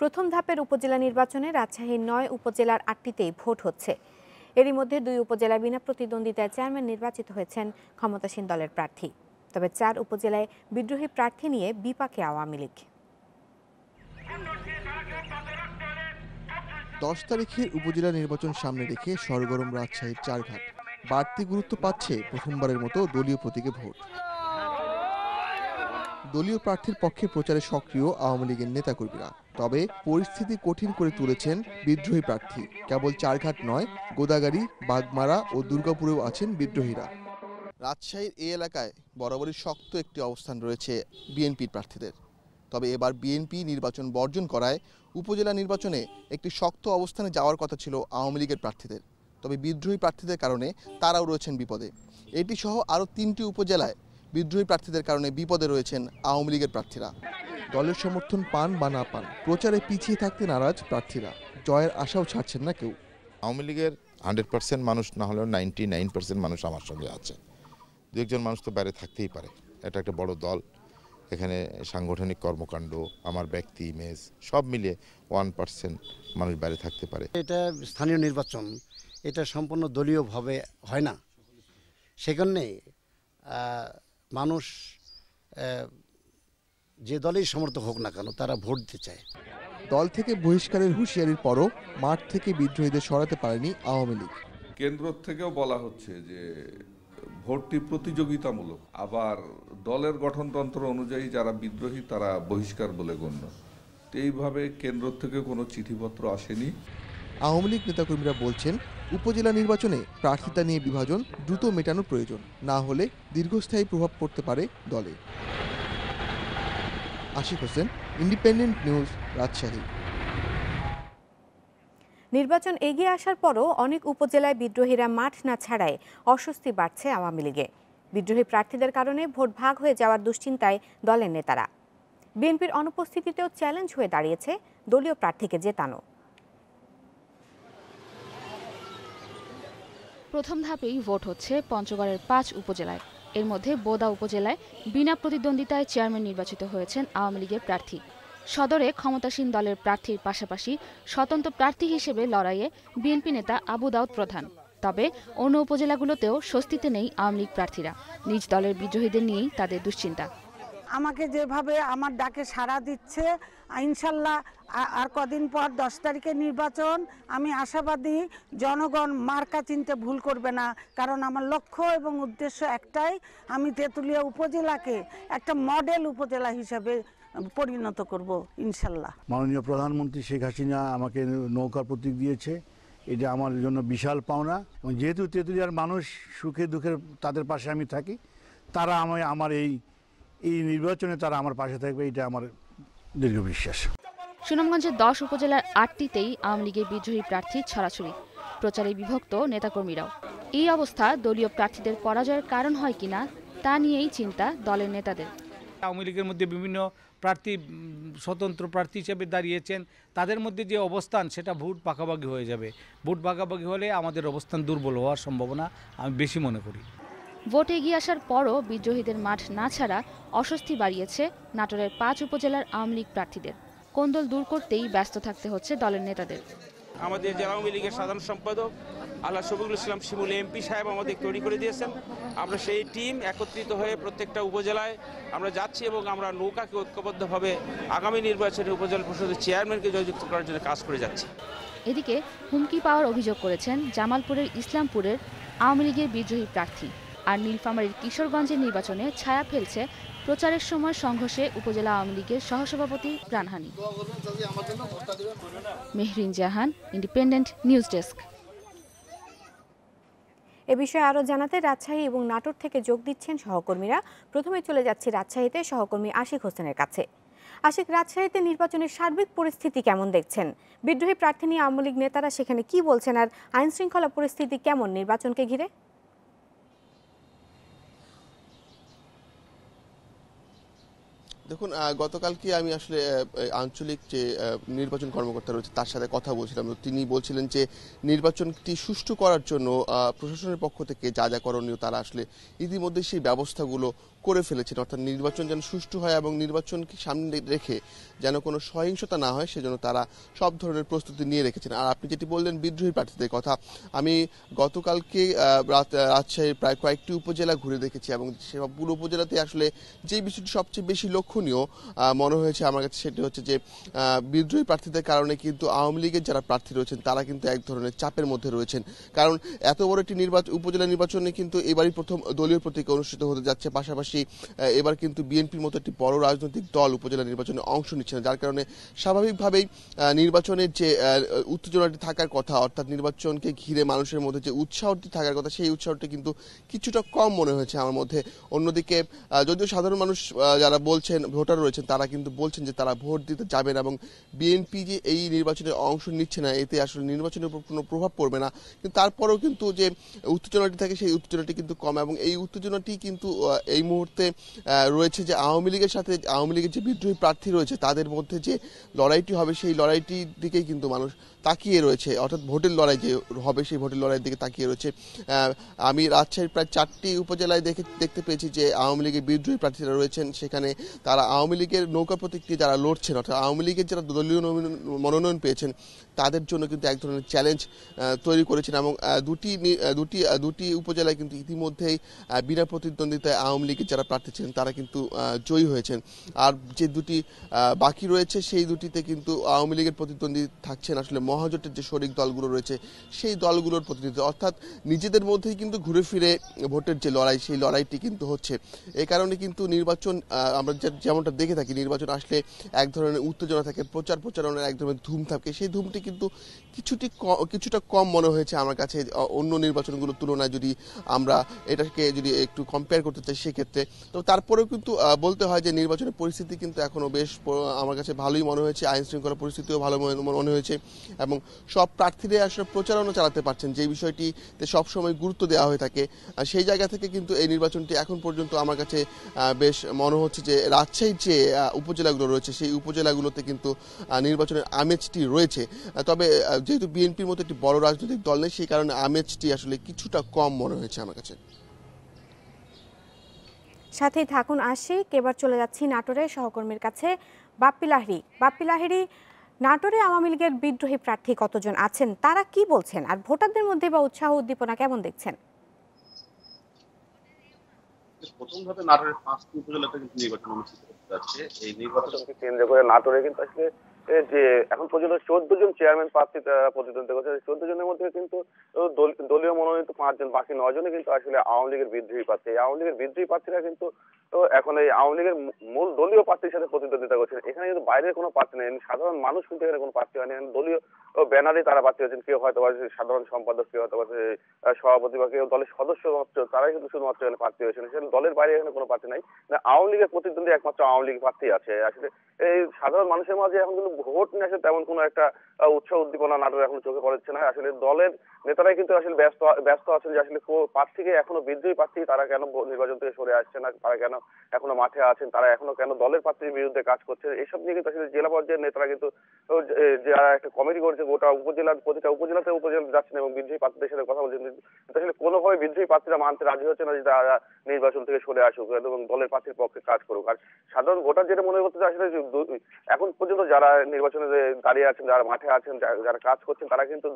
প্রথম ধাপের উপজেলা নির্বাচনে রাজশাহীর নয় উপজেলার আটটিতেই ভোট হচ্ছে। এরই মধ্যে দুই উপজেলায় বিনা প্রতিদ্বন্দ্বিতায় চেয়ারম্যান নির্বাচিত হয়েছেন ক্ষমতাসীন দলের প্রার্থী। তবে চার উপজেলায় বিদ্রোহী প্রার্থী নিয়ে বিপাকে আওয়ামী লীগ। দশ তারিখের উপজেলা নির্বাচন সামনে রেখে সরগরম রাজশাহীর চারঘাট। বাড়তি গুরুত্ব পাচ্ছে প্রথমবারের মতো দলীয় প্রতীকে ভোট। দলীয় প্রার্থীর পক্ষে প্রচারে সক্রিয় আওয়ামী লীগের নেতাকর্মীরা। তবে পরিস্থিতি কঠিন করে তুলেছেন বিদ্রোহী প্রার্থী। কেবল চারঘাট নয় গোদাগাড়ি বাগমারা ও দুর্গাপুরেও আছেন বিদ্রোহীরা। রাজশাহীর এই এলাকায় বরাবরই শক্ত একটি অবস্থান রয়েছে বিএনপির প্রার্থীদের। তবে এবার বিএনপি নির্বাচন বর্জন করায় উপজেলা নির্বাচনে একটি শক্ত অবস্থানে যাওয়ার কথা ছিল আওয়ামী লীগের প্রার্থীদের। তবে বিদ্রোহী প্রার্থীদের কারণে তারাও রয়েছেন বিপদে। এটি সহ আরও তিনটি উপজেলায় বিদ্রোহী প্রার্থীদের কারণে বিপদে রয়েছেন আওয়ামী লীগের প্রার্থীরা। দলের সমর্থন পান বা না পান প্রচারে পিছিয়ে থাকতে নারাজ প্রার্থীরা। জয়ের আশাও ছাড়ছেন না কেউ। আওয়ামী লীগের হান্ড্রেড পার্সেন্ট মানুষ না হলেও নাইনটি নাইন পার্সেন্ট মানুষ আমার সঙ্গে আছে। দু একজন মানুষ তো বাইরে থাকতেই পারে। এটা একটা বড় দল। এখানে সাংগঠনিক কর্মকাণ্ড আমার ব্যক্তি ইমেজ সব মিলিয়ে ওয়ান পার্সেন্ট মানুষ বাইরে থাকতে পারে। এটা স্থানীয় নির্বাচন এটা সম্পূর্ণ দলীয়ভাবে হয় না। আহ, মানুষ যে দলেই সমর্থক হোক না কেন তারা ভোট দিতে চায়। দল থেকে বহিষ্কারের হুঁশিয়ারির পরও মাঠ থেকে বিদ্রোহীদের সরাতে পারেনি আওয়ামী লীগ। কেন্দ্র থেকেও বলা হচ্ছে যে ভোটটি প্রতিযোগিতামূলক। আবার দলের গঠনতন্ত্র অনুযায়ী যারা বিদ্রোহী তারা বহিষ্কার বলে গণ্য। তো এইভাবে কেন্দ্র থেকে কোনো চিঠিপত্র আসেনি। আওয়ামী লীগ নেতাকর্মীরা বলছেন উপজেলা নির্বাচনে প্রার্থিতা নিয়ে বিভাজন দ্রুত মেটানো প্রয়োজন। না হলে দীর্ঘস্থায়ী প্রভাব পড়তে পারে দলে। Ashiq Hossain, Independent News, Rajshahi. নির্বাচন এগিয়ে আসার পরও অনেক উপজেলায় বিদ্রোহীরা মাঠ না ছাড়ায় অস্বস্তি বাড়ছে আওয়ামী লীগে। বিদ্রোহী প্রার্থীদের কারণে ভোট ভাগ হয়ে যাওয়ার দুশ্চিন্তায় দলের নেতারা। বিএনপির অনুপস্থিতিতেও চ্যালেঞ্জ হয়ে দাঁড়িয়েছে দলীয় প্রার্থীকে জেতানো। প্রথম ধাপেই ভোট হচ্ছে পঞ্চগড়ের পাঁচ উপজেলায়। এর মধ্যে বোদা উপজেলায় বিনা প্রতিদ্বন্দ্বিতায় চেয়ারম্যান নির্বাচিত হয়েছেন আওয়ামী লীগের প্রার্থী। সদরে ক্ষমতাসীন দলের প্রার্থীর পাশাপাশি স্বতন্ত্র প্রার্থী হিসেবে লড়াইয়ে বিএনপি নেতা আবু দাউদ প্রধান। তবে অন্য উপজেলাগুলোতেও স্বস্তিতে নেই আওয়ামী লীগ প্রার্থীরা। নিজ দলের বিদ্রোহীদের নিয়েই তাদের দুশ্চিন্তা। আমাকে যেভাবে আমার ডাকে সাড়া দিচ্ছে, ইনশাল্লাহ আর কদিন পর দশ তারিখে নির্বাচন, আমি আশাবাদী জনগণ মার্কা চিনতে ভুল করবে না। কারণ আমার লক্ষ্য এবং উদ্দেশ্য একটাই, আমি তেঁতুলিয়া উপজেলাকে একটা মডেল উপজেলা হিসেবে পরিণত করব, ইনশাল্লাহ। মাননীয় প্রধানমন্ত্রী শেখ হাসিনা আমাকে নৌকার প্রতীক দিয়েছে। এটা আমার জন্য বিশাল পাওনা এবং যেহেতু তেঁতুলিয়ার মানুষ সুখে দুঃখে তাদের পাশে আমি থাকি, তারা আমি আমার এই এই নির্বাচনে তারা আমার পাশে থাকবে এটা আমার দীর্ঘ বিশ্বাস। সুনামগঞ্জের দশ উপজেলার আটটিতেই আওয়ামী লীগের বিদ্রোহী প্রার্থী ছড়াছড়ি। প্রচারে বিভক্ত নেতাকর্মীরাও। এই অবস্থা দলীয় প্রার্থীদের পরাজয়ের কারণ হয় কিনা তা নিয়েই চিন্তা দলের নেতাদের। আওয়ামী লীগের মধ্যে বিভিন্ন প্রার্থী স্বতন্ত্র প্রার্থী হিসেবে দাঁড়িয়েছেন। তাদের মধ্যে যে অবস্থান সেটা ভোট পাকাপাকি হয়ে যাবে। ভোট পাকাপাকি হলে আমাদের অবস্থান দুর্বল হওয়ার সম্ভাবনা আমি বেশি মনে করি। ভোট এগিয়ে আসার পরও বিদ্রোহীদের মাঠ না ছাড়া অস্বস্তি বাড়িয়েছে নাটোরের পাঁচ উপজেলার আওয়ামী লীগ প্রার্থীদের। কোন্দল দূর করতেই ব্যস্ত থাকতে হচ্ছে দলের নেতাদের। আমাদের জেলা আওয়ামী লীগের সাধারণ সম্পাদক আল্লাহ শফিকুল ইসলাম শিমুল এমপি সাহেব আমাদের তৈরি করে দিয়েছেন। আমরা সেই টিম একত্রিত হয়ে প্রত্যেকটা উপজেলায় আমরা যাচ্ছি এবং আমরা নৌকাকে ঐক্যবদ্ধভাবে আগামী নির্বাচনে উপজেলা পরিষদের চেয়ারম্যানকে জয়যুক্ত করার জন্য কাজ করে যাচ্ছি। এদিকে হুমকি পাওয়ার অভিযোগ করেছেন জামালপুরের ইসলামপুরের আওয়ামী লীগের বিদ্রোহী প্রার্থী। আর নীলফামারীর কিশোরগঞ্জের নির্বাচনে ছায়া ফেলছে প্রচারের সময় সংঘর্ষে উপজেলা আওয়ামী লীগের সহসভাপতি প্রাণহানি। Mehreen Jahan Independent News desk এ বিষয়ে আরও জানাতে রাজশাহী এবং নাটোর থেকে যোগ দিচ্ছেন সহকর্মীরা। প্রথমে চলে যাচ্ছি রাজশাহীতে সহকর্মী আশিক হোসেনের কাছে। আশিক, রাজশাহীতে নির্বাচনের সার্বিক পরিস্থিতি কেমন দেখছেন? বিদ্রোহী প্রার্থী নিয়ে আওয়ামী লীগ নেতারা সেখানে কি বলছেন? আর আইন শৃঙ্খলা পরিস্থিতি কেমন নির্বাচনকে ঘিরে? দেখুন গতকাল গতকালকে আমি আসলে আঞ্চলিক যে নির্বাচন কর্মকর্তা রয়েছে, তার সাথে কথা বলছিলাম। তিনি বলছিলেন যে, নির্বাচনটি সুষ্ঠু করার জন্য প্রশাসনের পক্ষ থেকে যা যা করণীয় তারা আসলে ইতিমধ্যে সেই ব্যবস্থাগুলো করে ফেলেছেন, অর্থাৎ নির্বাচন যেন সুষ্ঠু হয় এবং নির্বাচনকে সামনে রেখে যেন কোনো সহিংসতা না হয়, সেজন্য তারা সব ধরনের প্রস্তুতি নিয়ে রেখেছেন। আর আপনি যেটি বললেন বিদ্রোহী প্রার্থীদের কথা, আমি গতকালকে রাজশাহীর প্রায় কয়েকটি উপজেলা ঘুরে দেখেছি এবং সেসব পুরো উপজেলাতে আসলে যে বিষয়টি সবচেয়ে বেশি লক্ষণীয় মনে হয়েছে আমার কাছে সেটি হচ্ছে যে বিদ্রোহী প্রার্থীদের কারণে কিন্তু আওয়ামী লীগের যারা প্রার্থী রয়েছেন, তারা কিন্তু এক ধরনের চাপের মধ্যে রয়েছেন। কারণ এত বড় একটি নির্বাচন উপজেলা নির্বাচনে কিন্তু এবারই প্রথম দলীয় প্রতীকে অনুষ্ঠিত হতে যাচ্ছে, পাশাপাশি আহ, এবার কিন্তু বিএনপির মতো একটি বড় রাজনৈতিক দল উপজেলা নির্বাচনে অংশ নিচ্ছে না যার কারণে স্বাভাবিকভাবেই নির্বাচনের যে উত্তেজনাটি থাকার কথা অর্থাৎ নির্বাচনকে ঘিরে মানুষের মধ্যে যে উৎসাহটি থাকার কথা সেই উৎসাহটি কিন্তু কিছুটা কম মনে হয়েছে আমার মধ্যে। অন্যদিকে যদিও সাধারণ মানুষ যারা বলছেন ভোটার রয়েছেন তারা কিন্তু বলছেন যে তারা ভোট দিতে যাবেন এবং বিএনপি যে এই নির্বাচনে অংশ নিচ্ছে না এতে আসলে নির্বাচনের উপর কোনো প্রভাব পড়বে না। কিন্তু তারপরেও কিন্তু যে উত্তেজনাটি থাকে সেই উত্তেজনাটি কিন্তু কম এবং এই উত্তেজনাটি কিন্তু এই মুহূর্তে আহ, রয়েছে যে আওয়ামী লীগের সাথে আওয়ামী লীগের যে বিদ্রোহী প্রার্থী রয়েছে তাদের মধ্যে যে লড়াইটি হবে সেই লড়াইটির দিকেই কিন্তু মানুষ তাকিয়ে রয়েছে, অর্থাৎ ভোটের লড়াই যে হবে সেই ভোটের লড়াইয়ের দিকে তাকিয়ে রয়েছে। আমি রাজশাহীর প্রায় চারটি উপজেলায় দেখে, দেখতে পেয়েছি যে আওয়ামী লীগের বিদ্রোহী প্রার্থীরা রয়েছেন। সেখানে তারা আওয়ামী লীগের নৌকা প্রতীক নিয়ে যারা লড়ছেন, অর্থাৎ আওয়ামী লীগের যারা দলীয় মনোনয়ন পেয়েছেন, তাদের জন্য কিন্তু এক ধরনের চ্যালেঞ্জ তৈরি করেছেন এবং দুটি দুটি দুটি উপজেলায় কিন্তু ইতিমধ্যেই বিনা প্রতিদ্বন্দ্বিতায় আওয়ামী লীগের যারা প্রার্থী ছিলেন, তারা কিন্তু জয়ী হয়েছেন। আর যে দুটি বাকি রয়েছে, সেই দুটিতে কিন্তু আওয়ামী লীগের প্রতিদ্বন্দ্বী থাকছেন আসলে মহাজোটের যে শরিক দলগুলো রয়েছে, সেই দলগুলোর প্রতিনিধিত্ব। অর্থাৎ নিজেদের মধ্যেই কিন্তু ঘুরে ফিরে ভোটের যে লড়াই, সেই লড়াইটি কিন্তু হচ্ছে। এই কারণে কিন্তু নির্বাচন আমরা যেমনটা দেখে থাকি, নির্বাচন আসলে এক ধরনের উত্তেজনা থাকে, প্রচার প্রচারণার এক ধরনের ধুম থাকে। সেই ধুমটি কিন্তু কিছুটি কিছুটা কম মনে হয়েছে আমার কাছে। অন্য নির্বাচনগুলোর তুলনায় যদি আমরা এটাকে যদি একটু কম্পেয়ার করতে চাই, সেক্ষেত্রে। তো তারপরেও কিন্তু বলতে হয় যে নির্বাচনের পরিস্থিতি কিন্তু এখনও বেশ আমার কাছে ভালোই মনে হয়েছে। আইন শৃঙ্খলা পরিস্থিতিও ভালো মনে হয়েছে। এবং সব প্রার্থীরা আসলে প্রচারণা চালাতে পারছেন যে বিষয়টিতে সবসময় গুরুত্ব দেওয়া হয়ে থাকে। সেই জায়গা থেকে কিন্তু এই নির্বাচনটি এখন পর্যন্ত আমার কাছে বেশ মনে হচ্ছে যে রাজশাহীর যে উপজেলাগুলো রয়েছে, সেই উপজেলাগুলোতে কিন্তু নির্বাচনের আমেজটি রয়েছে। তবে যেহেতু বিএনপির মতো একটি বড় রাজনৈতিক দল নেই, সেই কারণে আমেজটি আসলে কিছুটা কম মনে হয়েছে আমার কাছে। সাথেই থাকুন আশিক, এবার চলে যাচ্ছি নাটোরের সহকর্মীর কাছে, বাপ্পি লাহিড়ি। বাপ্পি লাহিড়ী নাটোরে আওয়ামী লীগের বিদ্রোহী প্রার্থী কতজন আছেন? তারা কি বলছেন? আর ভোটারদের মধ্যে বা উৎসাহ উদ্দীপনা কেমন দেখছেন? প্রথম নাটোরের পাঁচটি উপজেলাতে কিন্তু নির্বাচন অনুষ্ঠিত হতে যাচ্ছে। এই নির্বাচনকে কেন্দ্র করে নাটোরে কিন্তু আসলে যে এখন পর্যন্ত চোদ্দ জন চেয়ারম্যান প্রার্থী প্রতিদ্বন্দ্বিতা করছে চোদ্দ জনের মধ্যে কিন্তু দলীয় মনোনীত পাঁচজন, বাকি নয় জনে কিন্তু আসলে আওয়ামী লীগের বিদ্রোহী প্রার্থী। আওয়ামী লীগের বিদ্রোহী প্রার্থীরা কিন্তু এখন এই আওয়ামী লীগের মূল দলীয় প্রার্থীর সাথে প্রতিদ্বন্দ্বিতা করছেন। এখানে কিন্তু বাইরের কোনো প্রার্থী নেই। সাধারণ মানুষ কিন্তু এখানে কোনো প্রার্থী হয়নি। দলীয় ব্যানারে তারা প্রার্থী হয়েছেন। কেউ হয়তো সাধারণ সম্পাদক, কেউ হয়তো সভাপতি বা কেউ দলের সদস্য মাত্র, তারাই কিন্তু শুধুমাত্র এখানে প্রার্থী হয়েছেন। সেখানে দলের বাইরে এখানে কোনো প্রার্থী নাই। আওয়ামী লীগের প্রতিদ্বন্দ্বী একমাত্র আওয়ামী লীগ প্রার্থী আছে। আসলে এই সাধারণ মানুষের মাঝে এখন কিন্তু ভোট নিয়ে আসলে তেমন কোনো একটা উৎসাহ উদ্দীপনা নাটক এখন চোখে পড়ছে না। আসলে দলের নেতারাই কিন্তু আসলে ব্যস্ত ব্যস্ত আছেন যে আসলে প্রার্থীকে এখনও বিদ্রোহী প্রার্থী তারা কেন নির্বাচন থেকে সরে আসছে না, তারা কেন এখনও মাঠে আছেন, তারা এখনও কেন দলের প্রার্থীর বিরুদ্ধে কাজ করছে? এসব নিয়ে কিন্তু আসলে জেলা পর্যায়ের নেতারা কিন্তু যারা একটা কমিটি করছে গোটা উপজেলার প্রতিটা উপজেলাতে উপজেলা যাচ্ছেন এবং বিদ্রোহী প্রার্থীদের সাথে কথা বলছেন। কিন্তু আসলে কোনোভাবে বিদ্রোহী প্রার্থীরা মানতে রাজি হচ্ছে না যে তারা নির্বাচন থেকে সরে আসুক এবং দলের প্রার্থীর পক্ষে কাজ করুক। আর সাধারণ ভোটার যেটা মনে করতে আসলে এখন পর্যন্ত যারা নির্বাচনে দাঁড়িয়ে আছেন, যারা মাঠে আছেন যারা কাজ করছেন, তারা কিন্তু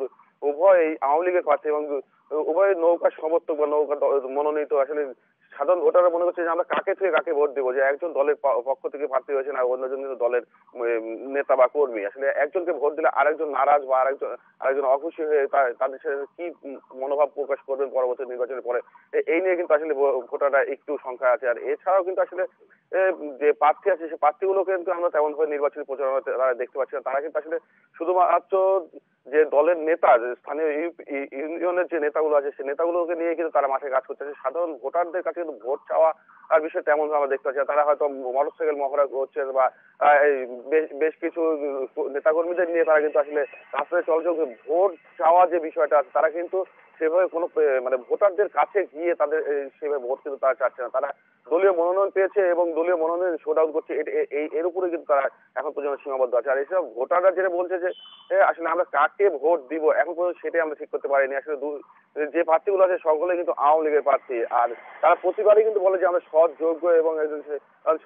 উভয় আওয়ামী লীগের প্রার্থী এবং উভয় নৌকা সমর্থক বা নৌকা মনোনীত আসলে সাধারণ ভোটাররা মনে করছে যে আমরা কাকে থেকে কাকে ভোট দেবো? যে একজন দলের পক্ষ থেকে প্রার্থী হয়েছেন আর অন্যজন কিন্তু দলের নেতা বা কর্মী। আসলে একজনকে ভোট দিলে আরেকজন নারাজ বা আরেকজন আরেকজন অখুশি হয়ে তাদের সাথে কি মনোভাব প্রকাশ করবেন পরবর্তী নির্বাচনের পরে? এই নিয়ে কিন্তু আসলে ভোটাররা একটু সংখ্যা আছে। আর এছাড়াও কিন্তু আসলে যে প্রার্থী আছে, সে প্রার্থীগুলোকে কিন্তু আমরা তেমন ভাবে নির্বাচনী প্রচারণা তারা দেখতে পাচ্ছি না। তারা কিন্তু আসলে শুধুমাত্র যে দলের নেতা, যে স্থানীয় ইউনিয়নের যে নেতাগুলো আছে সেই নেতাগুলোকে নিয়ে কিন্তু তারা মাঠে কাজ করছে। সাধারণ ভোটারদের কাছে কিন্তু ভোট চাওয়া আর বিষয় তেমন আমরা দেখতে পাচ্ছি তারা হয়তো মোটরসাইকেল মহড়া করছে বা বেশ- কিছু নেতাকর্মীদের নিয়ে তারা কিন্তু আসলে রাস্তায় চলছে ভোট চাওয়া যে বিষয়টা আছে, তারা কিন্তু সেভাবে কোনো মানে ভোটারদের কাছে গিয়ে তাদের সেভাবে ভোট কিন্তু তারা চাচ্ছে না। তারা দলীয় মনোনয়ন পেয়েছে এবং দলীয় মনোনয়ন শোট আউট করছে এর উপরে কিন্তু তারা এখন পর্যন্ত সীমাবদ্ধ আছে। আর এসব ভোটাররা যেটা বলছে যে আসলে আমরা কাকে ভোট দিব? এখন পর্যন্ত সেটাই আমরা ঠিক করতে পারিনি। আসলে যে প্রার্থীগুলো আছে সকলে কিন্তু আওয়ামী লীগের প্রার্থী। আর তারা প্রতিবারই কিন্তু বলে যে, আমরা সৎ, যোগ্য এবং একজন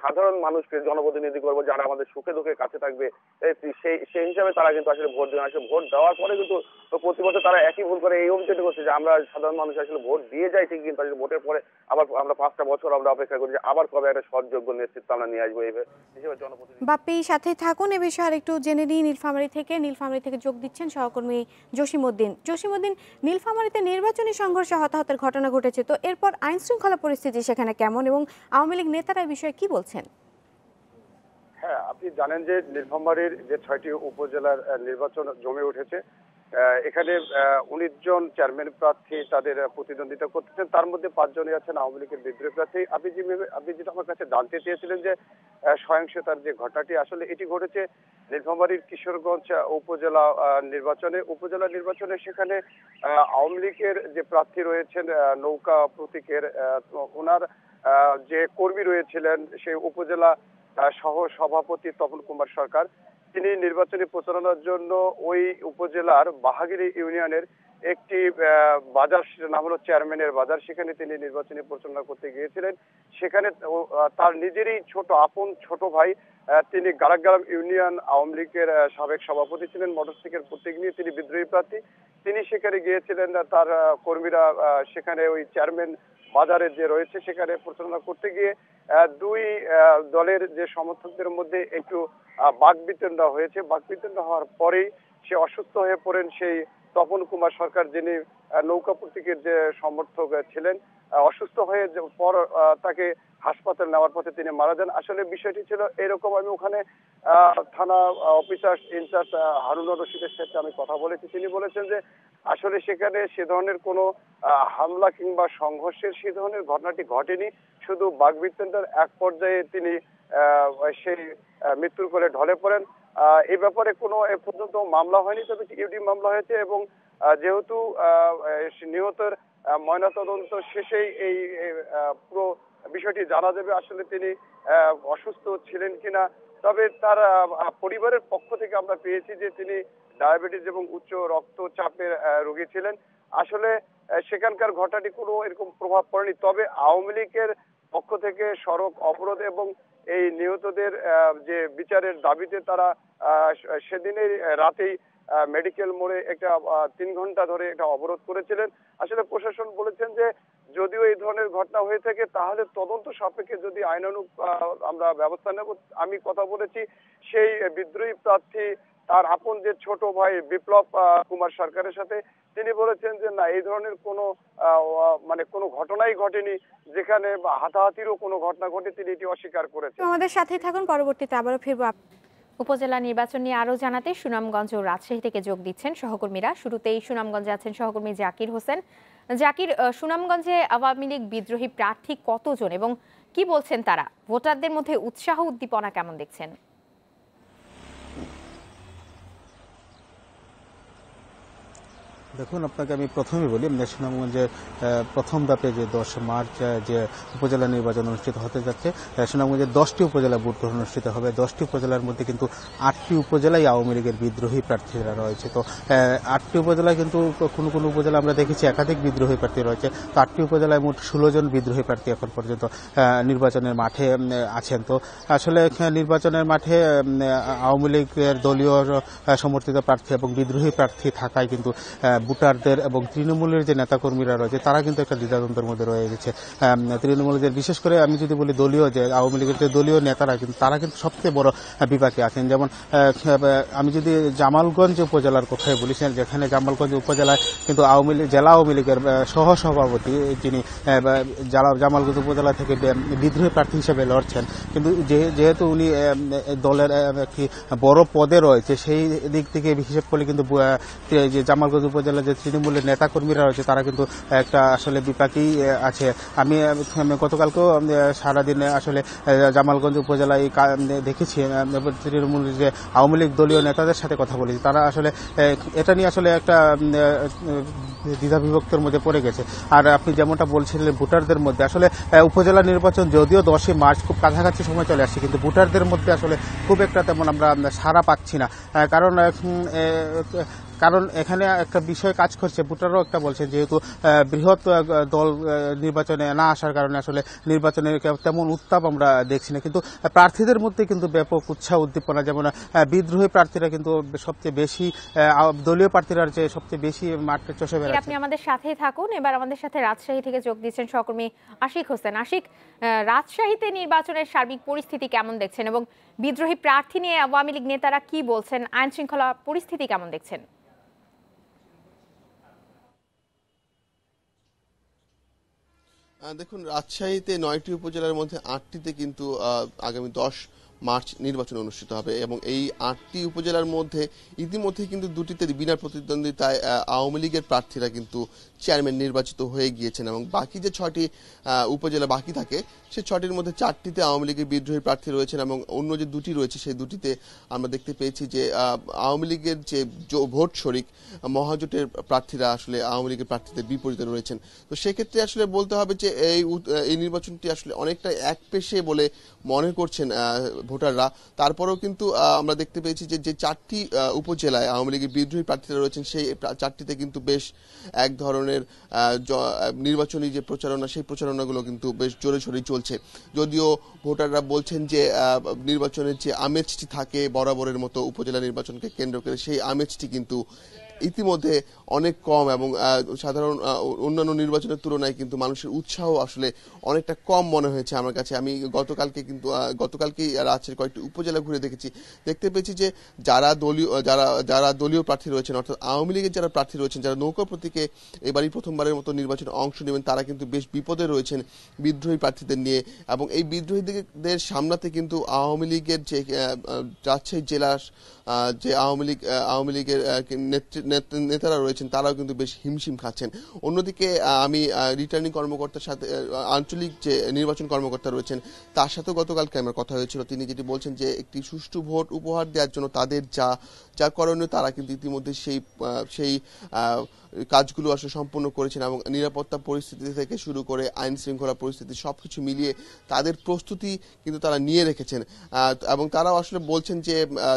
সাধারণ মানুষকে জনপ্রতিনিধি করব, যারা আমাদের সুখে দুঃখে কাছে থাকবে। সেই সেই হিসাবে তারা কিন্তু আসলে ভোট দেবে আসলে ভোট দেওয়ার পরে কিন্তু প্রতি বছর তারা একই ভুল করে। এই অভিযোগ করছে যে, আমরা সাধারণ মানুষ আসলে ভোট দিয়ে যাই ঠিক কিন্তু আসলে ভোটের পরে আবার আমরা পাঁচটা বছর আমরা অপেক্ষা করি যে আবার কবে একটা সৎ যোগ্য নেতৃত্ব আমরা নিয়ে আসব এই হিসেবে জনপ্রতিনিধি বাপ্পি সাথে থাকুন। এ বিষয়ে আর একটু জেনে নিই। নীলফামারী থেকে নীলফামারী থেকে যোগ দিচ্ছেন সহকর্মী জসিমউদ্দিন। জসিমউদ্দিন নীলফামারীতে নির্বাচনী সংঘর্ষে হতাহতের ঘটনা ঘটেছে। তো এরপর আইন শৃঙ্খলা পরিস্থিতি সেখানে কেমন এবং আওয়ামী লীগ নেতারা এই বিষয়ে কি বলছেন? হ্যাঁ আপনি জানেন যে নীলফামারীর যে ছয়টি উপজেলার নির্বাচন জমে উঠেছে। এখানে উনিশ জন চেয়ারম্যান প্রার্থী তাদের প্রতিদ্বন্দ্বিতা করতেছেন। তার মধ্যে পাঁচজনই আছেন আওয়ামী লীগের বিদ্রোহী প্রার্থী। আপনি যে আপনি যেটা আমার কাছে জানতে চেয়েছিলেন যে সহিংসতার যে ঘটনাটি, আসলে এটি ঘটেছে নীলফামারীর কিশোরগঞ্জ উপজেলা নির্বাচনে। উপজেলা নির্বাচনে সেখানে আওয়ামী লীগের যে প্রার্থী রয়েছেন নৌকা প্রতীকের ওনার যে কর্মী রয়েছিলেন, সেই উপজেলা সহ সভাপতি তপন কুমার সরকার। তিনি নির্বাচনী প্রচারণার জন্য ওই উপজেলার বাহাগিরি ইউনিয়নের একটি বাজার নাম হলো চেয়ারম্যানের বাজার। সেখানে তিনি নির্বাচনী প্রচারণা করতে গিয়েছিলেন। সেখানে তার নিজেরই ছোট আপন ছোট ভাই তিনি গারাগ্রাম ইউনিয়ন আওয়ামী লীগের সাবেক সভাপতি ছিলেন, মোটরসাইকেল প্রতীক নিয়ে তিনি বিদ্রোহী প্রার্থী। তিনি সেখানে গিয়েছিলেন তার কর্মীরা সেখানে ওই চেয়ারম্যান বাজারে যে রয়েছে সেখানে প্রচারণা করতে গিয়ে দুই দলের যে সমর্থকদের মধ্যে একটু বাকবিতণ্ডা হয়েছে। বাকবিতণ্ডা হওয়ার পরেই সে অসুস্থ হয়ে পড়েন সেই তপন কুমার সরকার, যিনি নৌকা প্রতীকের যে সমর্থক ছিলেন। অসুস্থ হয়ে পর তাকে হাসপাতাল নেওয়ার পথে তিনি মারা যান। আসলে বিষয়টি ছিল এরকম, আমি ওখানে থানা অফিসার ইনচার্জ হারুনুর রশিদের সাথে আমি কথা বলেছি। তিনি বলেছেন যে আসলে সেখানে সে ধরনের কোনো হামলা কিংবা সংঘর্ষের সে ধরনের ঘটনাটি ঘটেনি। শুধু বাগবিতণ্ডার এক পর্যায়ে তিনি সেই মৃত্যুর কোলে ঢলে পড়েন। এই ব্যাপারে কোনো এ পর্যন্ত মামলা হয়নি তবে ইউডি মামলা হয়েছে এবং যেহেতু নিহতের ময়নাতদন্ত শেষেই এই, পুরো বিষয়টি জানা যাবে আসলে তিনি অসুস্থ ছিলেন কিনা। তবে তার পরিবারের পক্ষ থেকে আমরা পেয়েছি যে তিনি ডায়াবেটিস এবং উচ্চ রক্তচাপের রোগী ছিলেন। আসলে সেখানকার ঘটনাটি কোনো এরকম প্রভাব পড়েনি। তবে আওয়ামী লীগের পক্ষ থেকে সড়ক অবরোধ এবং এই নিহতদের যে বিচারের দাবিতে তারা সেদিনের রাতেই মেডিকেল মোড়ে একটা তিন ঘণ্টা ধরে একটা অবরোধ করেছিলেন। আসলে প্রশাসন বলেছেন যে, যদিও এই ধরনের ঘটনা হয়ে থাকে, তাহলে তদন্ত সাপেক্ষে যদি আইনানুগ আমরা ব্যবস্থা নেব, আমি কথা বলেছি। সেই বিদ্রোহী প্রার্থী তার আপন যে ছোট ভাই বিপ্লব কুমার সরকারের সাথে, তিনি বলেছেন যে, না, এই ধরনের কোনো মানে কোনো ঘটনাই ঘটেনি। যেখানে হাতাহাতিরও কোনো ঘটনা ঘটে তিনি এটি অস্বীকার করেছেন। আমাদের সাথেই থাকুন। পরবর্তীতে আবারও ফিরবো উপজেলা নির্বাচন নিয়ে আরও জানাতে সুনামগঞ্জ ও রাজশাহী থেকে যোগ দিচ্ছেন সহকর্মীরা। শুরুতেই সুনামগঞ্জে আছেন সহকর্মী জাকির হোসেন। জাকির সুনামগঞ্জে আওয়ামী লীগ বিদ্রোহী প্রার্থী কতজন এবং কি বলছেন তারা? ভোটারদের মধ্যে উৎসাহ, উদ্দীপনা কেমন দেখছেন? দেখুন, আপনাকে আমি প্রথমেই বলি সুনামগঞ্জের প্রথম ধাপে যে দশ মার্চ যে উপজেলা নির্বাচন অনুষ্ঠিত হতে যাচ্ছে সুনামগঞ্জের দশটি উপজেলা ভোট অনুষ্ঠিত হবে। দশটি উপজেলার মধ্যে কিন্তু আটটি উপজেলায় আওয়ামী লীগের বিদ্রোহী প্রার্থীরা রয়েছে। তো আটটি উপজেলায় কিন্তু কোনো কোনো উপজেলা আমরা দেখেছি একাধিক বিদ্রোহী প্রার্থী রয়েছে। তো, আটটি উপজেলায় মোট ষোলো জন বিদ্রোহী প্রার্থী এখন পর্যন্ত নির্বাচনের মাঠে আছেন। তো, আসলে নির্বাচনের মাঠে আওয়ামী লীগের দলীয় সমর্থিত প্রার্থী এবং বিদ্রোহী প্রার্থী থাকায় কিন্তু ভোটারদের এবং তৃণমূলের যে নেতাকর্মীরা রয়েছে, তারা কিন্তু একটা দ্বিধাদ্বন্দ্বের মধ্যে রয়ে গেছে। তৃণমূলের বিশেষ করে আমি যদি বলি দলীয় যে আওয়ামী লীগের যে দলীয় নেতারা কিন্তু, তারা কিন্তু সবচেয়ে বড় বিপাকে আছেন। যেমন আমি যদি জামালগঞ্জ উপজেলার কথাই বলি যেখানে জামালগঞ্জ উপজেলায় কিন্তু আওয়ামী লীগ, জেলা আওয়ামী লীগের সহসভাপতি যিনি জামালগঞ্জ উপজেলা থেকে বিদ্রোহী প্রার্থী হিসেবে লড়ছেন। কিন্তু যেহেতু উনি দলের একটি বড় পদে রয়েছে, সেই দিক থেকে হিসেব করলে কিন্তু যে, জামালগঞ্জ উপজেলা উপজেলার যে তৃণমূলের নেতাকর্মীরা রয়েছে তারা কিন্তু একটা আসলে বিপাকেই আছে। আমি গতকালকেও সারাদিনে আসলে জামালগঞ্জ উপজেলায় দেখেছি তৃণমূলের যে আওয়ামী লীগ দলীয় নেতাদের সাথে কথা বলেছি। তারা আসলে এটা নিয়ে আসলে একটা উম, আহ, দ্বিধাবিভক্তের মধ্যে পড়ে গেছে। আর আপনি যেমনটা বলছিলেন ভোটারদের মধ্যে আসলে উপজেলা নির্বাচন যদিও দশই মার্চ খুব কাছাকাছি সময় চলে আসছে কিন্তু ভোটারদের মধ্যে আসলে খুব একটা তেমন আমরা সারা পাচ্ছি না। কারণ কারণ এখানে একটা বিষয় কাজ করছে ভোটারও একটা বলছে যেহেতু বৃহৎ দল নির্বাচনে না আসার কারণে আসলে নির্বাচনে তেমন উত্তাপ আমরা দেখছি না। কিন্তু প্রার্থীদের মধ্যে কিন্তু ব্যাপক উৎসাহ উদ্দীপনা যেমন বিদ্রোহী প্রার্থীরা কিন্তু সবচেয়ে বেশি দলীয় প্রার্থীরা যে সবচেয়ে বেশি মাঠে চষে বেড়াচ্ছে আপনি আমাদের সাথেই থাকুন। এবার আমাদের সাথে রাজশাহী থেকে যোগ দিচ্ছেন সহকর্মী আশিক হোসেন। আশিক রাজশাহীতে নির্বাচনের সার্বিক পরিস্থিতি কেমন দেখছেন এবং বিদ্রোহী প্রার্থী নিয়ে আওয়ামী লীগ নেতারা কি বলছেন? আইন শৃঙ্খলা পরিস্থিতি কেমন দেখছেন? দেখুন রাজশাহীতে নয়টি উপজেলার মধ্যে আটটিতে কিন্তু আগামী দশ মার্চ নির্বাচন অনুষ্ঠিত হবে এবং এই আটটি উপজেলার মধ্যে ইতিমধ্যে কিন্তু দুটিতে বিনা প্রতিদ্বন্দ্বিতায় আওয়ামী লীগের প্রার্থীরা কিন্তু চেয়ারম্যান নির্বাচিত হয়ে গিয়েছেন এবং বাকি যে আহ, উপজেলা বাকি থাকে সে ছটির মধ্যে চারটিতে আওয়ামী লীগের বিদ্রোহী প্রার্থী রয়েছেন এবং অন্য যে দুটি রয়েছে সেই দুটিতে আমরা দেখতে পেয়েছি যে আওয়ামী লীগের যে ভোট শরিক মহাজোটের প্রার্থীরা আসলে আওয়ামী লীগের প্রার্থীদের বিপরীতে রয়েছেন। তো সেক্ষেত্রে আসলে বলতে হবে যে এই এই নির্বাচনটি আসলে অনেকটা এক পেশে বলে মনে করছেন ভোটাররা। তারপরেও কিন্তু আমরা দেখতে পেয়েছি যে যে চারটি উপজেলায় আওয়ামী লীগের বিদ্রোহী প্রার্থীরা রয়েছেন, সেই চারটিতে কিন্তু বেশ এক ধরনের নির্বাচনী যে প্রচারণা, সেই প্রচারণাগুলো কিন্তু বেশ জোরে সোরে চলছে। যদিও ভোটাররা বলছেন যে নির্বাচনের যে আমেজটি থাকে বরাবরের মতো উপজেলা নির্বাচনকে কেন্দ্র করে, সেই আমেজটি কিন্তু ইতিমধ্যে অনেক কম এবং সাধারণ অন্যান্য নির্বাচনের তুলনায় কিন্তু মানুষের উৎসাহ আসলে অনেকটা কম মনে হয়েছে আমার কাছে। আমি গতকালকে কিন্তু গতকালকেই রাজ্যের কয়েকটি উপজেলা ঘুরে দেখেছি। দেখতে পেয়েছি যে যারা দলীয় যারা যারা দলীয় প্রার্থী রয়েছেন অর্থাৎ আওয়ামী লীগের যারা প্রার্থী রয়েছেন যারা নৌকা প্রতীকে এবারই প্রথমবারের মতো নির্বাচনে অংশ নেবেন তারা কিন্তু বেশ বিপদে রয়েছেন বিদ্রোহী প্রার্থীদের নিয়ে। এবং এই বিদ্রোহীদের সামলাতে কিন্তু আওয়ামী লীগের যে রাজশাহী জেলার যে আওয়ামী লীগ আওয়ামী লীগের আহ, নেতৃ- নেত- নেতারা রয়েছেন, তারাও কিন্তু বেশ হিমশিম খাচ্ছেন। অন্যদিকে আমি রিটার্নিং কর্মকর্তার সাথে আঞ্চলিক যে নির্বাচন কর্মকর্তা রয়েছেন, তার সাথেও গতকালকে আমার কথা হয়েছিল। তিনি যেটি বলছেন যে, একটি সুষ্ঠু ভোট উপহার দেওয়ার জন্য তাদের যা যা করণীয় তারা কিন্তু ইতিমধ্যে সেই সেই কাজগুলো আসলে সম্পন্ন করেছেন এবং নিরাপত্তা পরিস্থিতি থেকে শুরু করে আইন শৃঙ্খলা পরিস্থিতি সব কিছু মিলিয়ে তাদের প্রস্তুতি কিন্তু তারা নিয়ে রেখেছেন। এবং তারাও আসলে বলছেন যে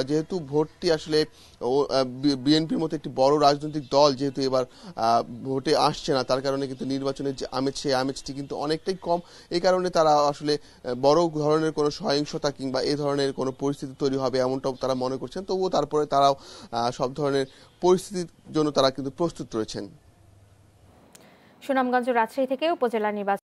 যেহেতু ভোটটি আসলে বিএনপির মতো একটি বড় রাজনৈতিক দল যেহেতু এবার ভোটে আসছে না, তার কারণে কিন্তু নির্বাচনের যে আমেজ, সেই আমেজটি কিন্তু অনেকটাই কম। এই কারণে তারা আসলে বড় ধরনের কোনো সহিংসতা কিংবা এই ধরনের কোনো পরিস্থিতি তৈরি হবে এমনটাও তারা মনে করছেন। তবুও তারপরে তারাও সব ধরনের পরিস্থিতির জন্য তারা কিন্তু প্রস্তুত রয়েছেন। সুনামগঞ্জ রাজশাহী থেকে উপজেলা নির্বাচন